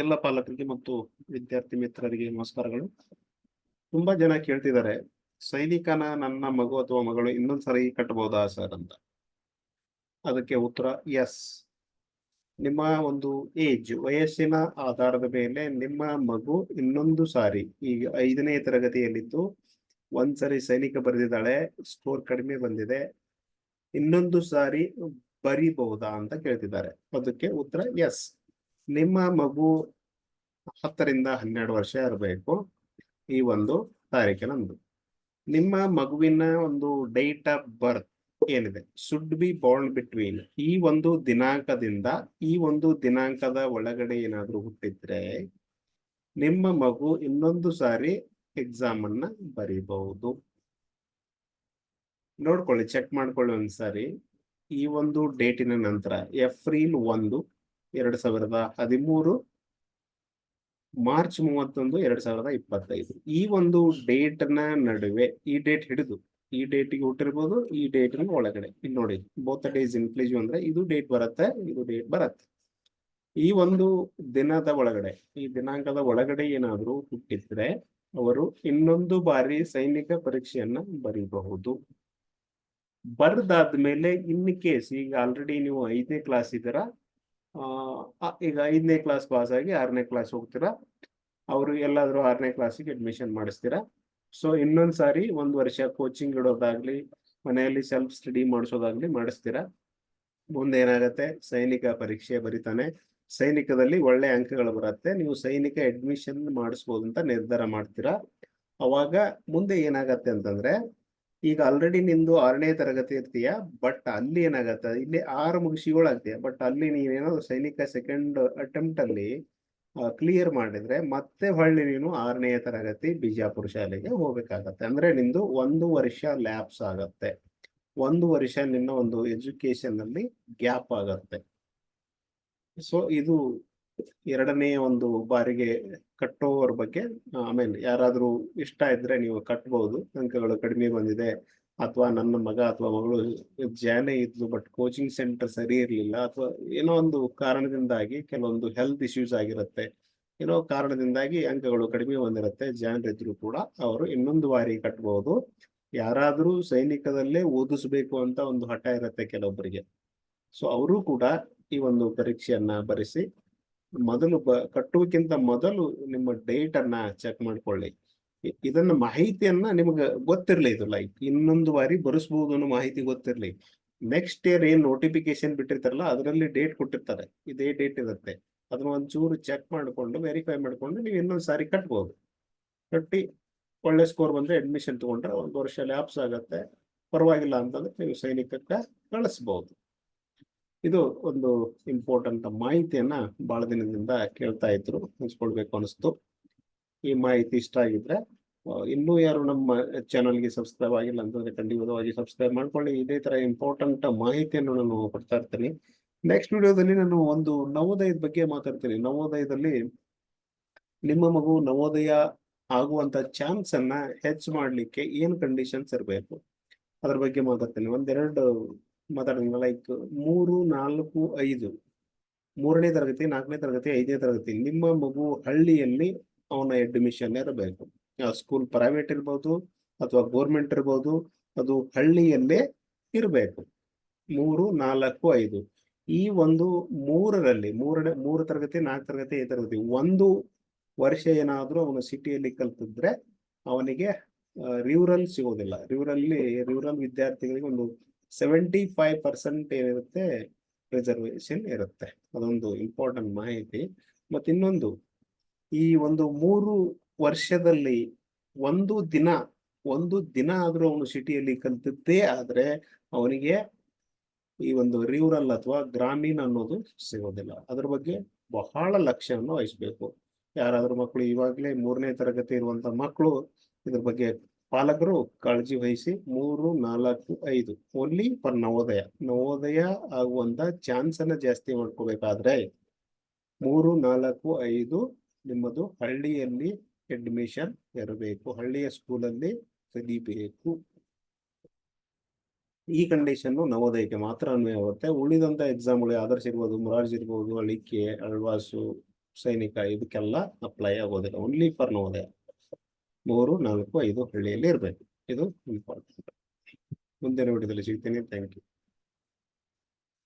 ಎಲ್ಲ ಪಾಲಕರಿಗೆ ಮತ್ತು ವಿದ್ಯಾರ್ಥಿ ಮಿತ್ರರಿಗೆ ನಮಸ್ಕಾರಗಳು. ತುಂಬಾ ಜನ ಕೇಳ್ತಿದ್ದಾರೆ, ಸೈನಿಕನ ನನ್ನ ಮಗು ಅಥವಾ ಮಗಳು ಇನ್ನೊಂದ್ಸರಿ ಕಟ್ಟಬಹುದಾ ಸರ್ ಅಂತ? ಅದಕ್ಕೆ ಉತ್ತರ, ಎಸ್. ನಿಮ್ಮ ಒಂದು ಏಜ್, ವಯಸ್ಸಿನ ಆಧಾರದ ಮೇಲೆ ನಿಮ್ಮ ಮಗು ಇನ್ನೊಂದು ಸಾರಿ, ಈಗ ಐದನೇ ತರಗತಿಯಲ್ಲಿದ್ದು ಒಂದ್ಸರಿ ಸೈನಿಕ ಬರೆದಿದ್ದಾಳೆ ಸ್ಕೋರ್ ಕಡಿಮೆ ಬಂದಿದೆ, ಇನ್ನೊಂದು ಸಾರಿ ಬರಿಬಹುದಾ ಅಂತ ಕೇಳ್ತಿದ್ದಾರೆ. ಅದಕ್ಕೆ ಉತ್ತರ, ಎಸ್. ನಿಮ್ಮ ಮಗು ಹತ್ತರಿಂದ ಹನ್ನೆರಡು ವರ್ಷ ಇರಬೇಕು ಈ ಒಂದು ತಾರೀಕಿನಂದು ನಿಮ್ಮ ಮಗುವಿನ ಒಂದು ಡೇಟ್ ಆಫ್ ಬರ್ತ್ ಏನಿದೆ? ಸುಡ್ ಬಿ ಬಾಂಡ್ ಬಿಟ್ವೀನ್ ಈ ಒಂದು ದಿನಾಂಕದಿಂದ, ಈ ಒಂದು ದಿನಾಂಕದ ಒಳಗಡೆ ಏನಾದ್ರೂ ಹುಟ್ಟಿದ್ರೆ, ನಿಮ್ಮ ಮಗು ಇನ್ನೊಂದು ಸಾರಿ ಎಕ್ಸಾಮ್ ಅನ್ನ ಬರೀಬಹುದು. ನೋಡ್ಕೊಳ್ಳಿ ಚೆಕ್ ಮಾಡ್ಕೊಳ್ಳಿ ಒಂದ್ಸಾರಿ. ಈ ಒಂದು ಡೇಟಿನ ನಂತರ ಏಪ್ರಿಲ್ ಒಂದು ಎರಡ್ ಸಾವಿರದ ಹದಿಮೂರು ಮಾರ್ಚ್ ಮೂವತ್ತೊಂದು ಎರಡ್ ಸಾವಿರದ ಇಪ್ಪತ್ತೈದು. ಈ ಒಂದು ಡೇಟ್ನ ನಡುವೆ ಈ ಡೇಟ್ ಹಿಡಿದು, ಈ ಡೇಟಿಗೆ ಹುಟ್ಟಿರ್ಬೋದು, ಈ ಡೇಟ್ ಒಳಗಡೆ. ಇಲ್ಲಿ ನೋಡಿ ಬೋತ್ ಡೇಸ್ ಇನ್ಕ್ಲೂಸಿವ್ ಅಂದ್ರೆ ಇದು ಡೇಟ್ ಬರುತ್ತೆ, ಇದು ಡೇಟ್ ಬರುತ್ತೆ. ಈ ಒಂದು ದಿನದ ಒಳಗಡೆ, ಈ ದಿನಾಂಕದ ಒಳಗಡೆ ಏನಾದರೂ ಹುಟ್ಟಿದ್ರೆ ಅವರು ಇನ್ನೊಂದು ಬಾರಿ ಸೈನಿಕ ಪರೀಕ್ಷೆಯನ್ನ ಬರೀಬಹುದು. ಬರ್ದಾದ್ಮೇಲೆ ಇನ್ ಕೇಸ್ ಈಗ ಆಲ್ರೆಡಿ ನೀವು ಐದನೇ ಕ್ಲಾಸ್ ಇದ್ದೀರಾ ಈಗ ಐದನೇ ಕ್ಲಾಸ್ ಪಾಸ್ ಆಗಿ ಆರನೇ ಕ್ಲಾಸ್ ಹೋಗ್ತೀರಾ? ಅವರು ಎಲ್ಲಾದರೂ ಆರನೇ ಕ್ಲಾಸಿಗೆ ಅಡ್ಮಿಷನ್ ಮಾಡಿಸ್ತೀರಾ? ಸೊ ಇನ್ನೊಂದು ಸಾರಿ ಒಂದು ವರ್ಷ ಕೋಚಿಂಗ್ ಇಡೋದಾಗ್ಲಿ, ಮನೆಯಲ್ಲಿ ಸೆಲ್ಫ್ ಸ್ಟಡಿ ಮಾಡಿಸೋದಾಗ್ಲಿ ಮಾಡಿಸ್ತೀರಾ? ಮುಂದೆ ಏನಾಗತ್ತೆ? ಸೈನಿಕ ಪರೀಕ್ಷೆ ಬರಿತಾನೆ. ಸೈನಿಕದಲ್ಲಿ ಒಳ್ಳೆ ಅಂಕಗಳು ಬರುತ್ತೆ. ನೀವು ಸೈನಿಕ ಅಡ್ಮಿಷನ್ ಮಾಡಿಸ್ಬೋದು ಅಂತ ನಿರ್ಧಾರ ಮಾಡ್ತೀರಾ? ಅವಾಗ ಮುಂದೆ ಏನಾಗತ್ತೆ ಅಂತಂದ್ರೆ ಈಗ ಆಲ್ರೆಡಿ ನಿಂದು ಆರನೇ ತರಗತಿ ಇರ್ತೀಯ ಬಟ್ ಅಲ್ಲಿ ಏನಾಗತ್ತೆ? ಇಲ್ಲಿ ಆರು ಮುಗಿಸಿ ಏಳಾಗ್ತೀಯ ಬಟ್ ಅಲ್ಲಿ ನೀನೇನೋ ಸೈನಿಕ ಸೆಕೆಂಡ್ ಅಟೆಂಪ್ಟ್ ಅಲ್ಲಿ ಕ್ಲಿಯರ್ ಮಾಡಿದ್ರೆ ಮತ್ತೆ ಹೊಳ್ಳಿ ನೀನು ಆರನೇ ತರಗತಿ ಬಿಜಾಪುರ ಶಾಲೆಗೆ ಹೋಗ್ಬೇಕಾಗತ್ತೆ. ಅಂದ್ರೆ ನಿಂದು ಒಂದು ವರ್ಷ ಲ್ಯಾಪ್ಸ್ ಆಗತ್ತೆ. ಒಂದು ವರ್ಷ ನಿನ್ನ ಒಂದು ಎಜುಕೇಶನ್ ಅಲ್ಲಿ ಗ್ಯಾಪ್ ಆಗತ್ತೆ. ಸೊ ಇದು ಎರಡನೇ ಒಂದು ಬಾರಿಗೆ ಕಟ್ಟೋವರ ಬಗ್ಗೆ ಆಮೇಲೆ ಯಾರಾದರೂ ಇಷ್ಟ ಇದ್ರೆ ನೀವು ಕಟ್ಬಹುದು ಅಂಕಗಳು ಕಡಿಮೆ ಬಂದಿದೆ, ಅಥವಾ ನನ್ನ ಮಗ ಅಥವಾ ಮಗಳು ಜಾನೆ ಇದ್ಲು ಬಟ್ ಕೋಚಿಂಗ್ ಸೆಂಟರ್ ಸರಿ ಇರಲಿಲ್ಲ, ಅಥವಾ ಏನೋ ಒಂದು ಕಾರಣದಿಂದಾಗಿ ಕೆಲವೊಂದು ಹೆಲ್ತ್ ಇಶ್ಯೂಸ್ ಆಗಿರುತ್ತೆ, ಏನೋ ಕಾರಣದಿಂದಾಗಿ ಅಂಕಗಳು ಕಡಿಮೆ ಬಂದಿರುತ್ತೆ ಜಾನರಿದ್ರು ಕೂಡ ಅವರು ಇನ್ನೊಂದು ಬಾರಿ ಕಟ್ಬಹುದು ಯಾರಾದ್ರೂ ಸೈನಿಕದಲ್ಲೇ ಓದಿಸ್ಬೇಕು ಅಂತ ಒಂದು ಹಠ ಇರುತ್ತೆ ಕೆಲವೊಬ್ಬರಿಗೆ. ಸೊ ಅವರು ಕೂಡ ಈ ಒಂದು ಪರೀಕ್ಷೆಯನ್ನ ಬರೆಸಿ ಮೊದಲು ಬ, ಕಟ್ಟುವಕ್ಕಿಂತ ಮೊದಲು ನಿಮ್ಮ ಡೇಟ್ ಅನ್ನ ಚೆಕ್ ಮಾಡ್ಕೊಳ್ಳಿ. ಇದನ್ನ ಮಾಹಿತಿಯನ್ನ ನಿಮ್ಗೆ ಗೊತ್ತಿರಲಿ ಇದು ಲೈಕ್ ಇನ್ನೊಂದು ಬಾರಿ ಬರೆಸ್ಬಹುದು ಅನ್ನೋ ಮಾಹಿತಿ ಗೊತ್ತಿರಲಿ. ನೆಕ್ಸ್ಟ್ ಇಯರ್ ಏನ್ ನೋಟಿಫಿಕೇಶನ್ ಬಿಟ್ಟಿರ್ತಾರಲ್ಲ, ಅದರಲ್ಲಿ ಡೇಟ್ ಕೊಟ್ಟಿರ್ತಾರೆ. ಇದೇ ಡೇಟ್ ಇರುತ್ತೆ. ಅದನ್ನ ಒಂಚೂರು ಚೆಕ್ ಮಾಡಿಕೊಂಡು ವೆರಿಫೈ ಮಾಡ್ಕೊಂಡು ನೀವು ಇನ್ನೊಂದು ಸಾರಿ ಕಟ್ಬೋದು. ಕಟ್ಟಿ ಒಳ್ಳೆ ಸ್ಕೋರ್ ಬಂದ್ರೆ ಅಡ್ಮಿಷನ್ ತಗೊಂಡ್ರೆ ಒಂದು ವರ್ಷ ಲ್ಯಾಪ್ಸ್ ಆಗತ್ತೆ. ಪರವಾಗಿಲ್ಲ ಅಂತಂದ್ರೆ ನೀವು ಸೈನಿಕಕ್ಕೆ ಕಳಿಸ್ಬಹುದು ಇದು ಒಂದು ಇಂಪಾರ್ಟೆಂಟ್ ಮಾಹಿತಿಯನ್ನ ಬಹಳ ದಿನದಿಂದ ಕೇಳ್ತಾ ಇದ್ರು, ಹಂಚ್ಕೊಳ್ಬೇಕು ಅನಿಸ್ತು. ಈ ಮಾಹಿತಿ ಇಷ್ಟ ಆಗಿದ್ರೆ ಇನ್ನೂ ಯಾರು ನಮ್ಮ ಚಾನಲ್ಗೆ ಸಬ್ಸ್ಕ್ರೈಬ್ ಆಗಿಲ್ಲ ಅಂತಂದ್ರೆ ಖಂಡಿತವಾಗಿ ಸಬ್ಸ್ಕ್ರೈಬ್ ಮಾಡ್ಕೊಳ್ಳಿ. ಇದೇ ತರ ಇಂಪಾರ್ಟೆಂಟ್ ಮಾಹಿತಿಯನ್ನು ನಾನು ಕೊಡ್ತಾ ಇರ್ತೀನಿ. ನೆಕ್ಸ್ಟ್ ವಿಡಿಯೋದಲ್ಲಿ ನಾನು ಒಂದು ನವೋದಯದ ಬಗ್ಗೆ ಮಾತಾಡ್ತೀನಿ. ನವೋದಯದಲ್ಲಿ ನಿಮ್ಮ ಮಗು ನವೋದಯ ಆಗುವಂತ ಚಾನ್ಸ್ ಅನ್ನ ಹೆಚ್ಚು ಮಾಡ್ಲಿಕ್ಕೆ ಏನ್ ಕಂಡೀಷನ್ಸ್ ಇರಬೇಕು? ಅದ್ರ ಬಗ್ಗೆ ಮಾತಾಡ್ತೀನಿ. ಒಂದೆರಡು ಮಾತಾಡೋಣ ಲೈಕ್ ಮೂರು, ನಾಲ್ಕು, ಐದು. ಮೂರನೇ ತರಗತಿ, ನಾಲ್ಕನೇ ತರಗತಿ, ಐದನೇ ತರಗತಿ, ನಿಮ್ಮ ಮಗು ಹಳ್ಳಿಯಲ್ಲಿ ಅವನ ಅಡ್ಮಿಷನ್ ಇರಬೇಕು. ಸ್ಕೂಲ್ ಪ್ರೈವೇಟ್ ಇರ್ಬೋದು, ಅಥವಾ ಗೋರ್ಮೆಂಟ್ ಇರ್ಬೋದು, ಅದು ಹಳ್ಳಿಯಲ್ಲೇ ಇರಬೇಕು. ಮೂರು, ನಾಲ್ಕು, ಐದು. ಈ ಒಂದು ಮೂರರಲ್ಲಿ, ಮೂರನೇ, ಮೂರು ತರಗತಿ, ನಾಲ್ಕು ತರಗತಿ, ಐದು ತರಗತಿ, ಒಂದು ವರ್ಷ ಏನಾದ್ರೂ ಅವನು ಸಿಟಿಯಲ್ಲಿ ಕಲ್ತಿದ್ರೆ ಅವನಿಗೆ ರೂರಲ್ ಸಿಗೋದಿಲ್ಲ. ರೂರಲ್ಲಿ ರೂರಲ್ ವಿದ್ಯಾರ್ಥಿಗಳಿಗೆ ಒಂದು ಸೆವೆಂಟಿ ಫೈವ್ ಪರ್ಸೆಂಟ್ ಏನಿರುತ್ತೆ? ರಿಸರ್ವೇಶನ್ ಇರುತ್ತೆ. ಅದೊಂದು ಇಂಪಾರ್ಟೆಂಟ್ ಮಾಹಿತಿ. ಮತ್ತೆ ಇನ್ನೊಂದು, ಈ ಒಂದು ಮೂರು ವರ್ಷದಲ್ಲಿ ಒಂದು ದಿನ ಒಂದು ದಿನ ಆದ್ರೂ ಅವನು ಸಿಟಿಯಲ್ಲಿ ಕಲ್ತಿದ್ದೇ ಆದ್ರೆ ಅವನಿಗೆ ಈ ಒಂದು ರೂರಲ್ ಅಥವಾ ಗ್ರಾಮೀಣ ಅನ್ನೋದು ಸಿಗೋದಿಲ್ಲ. ಅದ್ರ ಬಗ್ಗೆ ಬಹಳ ಲಕ್ಷ್ಯವನ್ನು ವಹಿಸ್ಬೇಕು. ಯಾರಾದ್ರೂ ಮಕ್ಕಳು ಇವಾಗಲೇ ಮೂರನೇ ತರಗತಿ ಇರುವಂತ ಮಕ್ಕಳು ಇದ್ರ ಬಗ್ಗೆ ಪಾಲಕರು ಕಾಳಜಿ ವಹಿಸಿ ಮೂರು, ನಾಲ್ಕು, ಐದು. Only for Navodaya. ನವೋದಯ ಆಗುವಂತ ಚಾನ್ಸ್ ಅನ್ನ ಜಾಸ್ತಿ ಮಾಡ್ಕೋಬೇಕಾದ್ರೆ ಮೂರು, ನಾಲ್ಕು, ಐದು ನಿಮ್ಮದು ಹಳ್ಳಿಯಲ್ಲಿ ಅಡ್ಮಿಷನ್ ಇರಬೇಕು. ಹಳ್ಳಿಯ ಸ್ಕೂಲಲ್ಲಿ ಕಲಿಬೇಕು. ಈ ಕಂಡೀಷನ್ ನವೋದಯಕ್ಕೆ ಮಾತ್ರ ಅನ್ವಯ ಆಗುತ್ತೆ. ಉಳಿದಂತ ಎಕ್ಸಾಮ್ಗಳು ಆದರ್ಶ ಇರ್ಬೋದು ಮುರಾರ್ಜಿ ಇರ್ಬೋದು, ಅಳಿಕೆ, ಅಳ್ವಾಸು, ಸೈನಿಕ ಇದಕ್ಕೆಲ್ಲ ಅಪ್ಲೈ ಆಗೋದಿಲ್ಲ. Only for Navodaya. ಮೂರು ನಾಲ್ಕು ಐದು ಹಳ್ಳಿಯಲ್ಲಿ ಇರಬೇಕು. ಇದು ಇಂಪಾರ್ಟೆಂಟ್ ಮುಂದಿನ ವಿಡಿಯೋದಲ್ಲಿ ಸಿಗ್ತೀನಿ. Thank you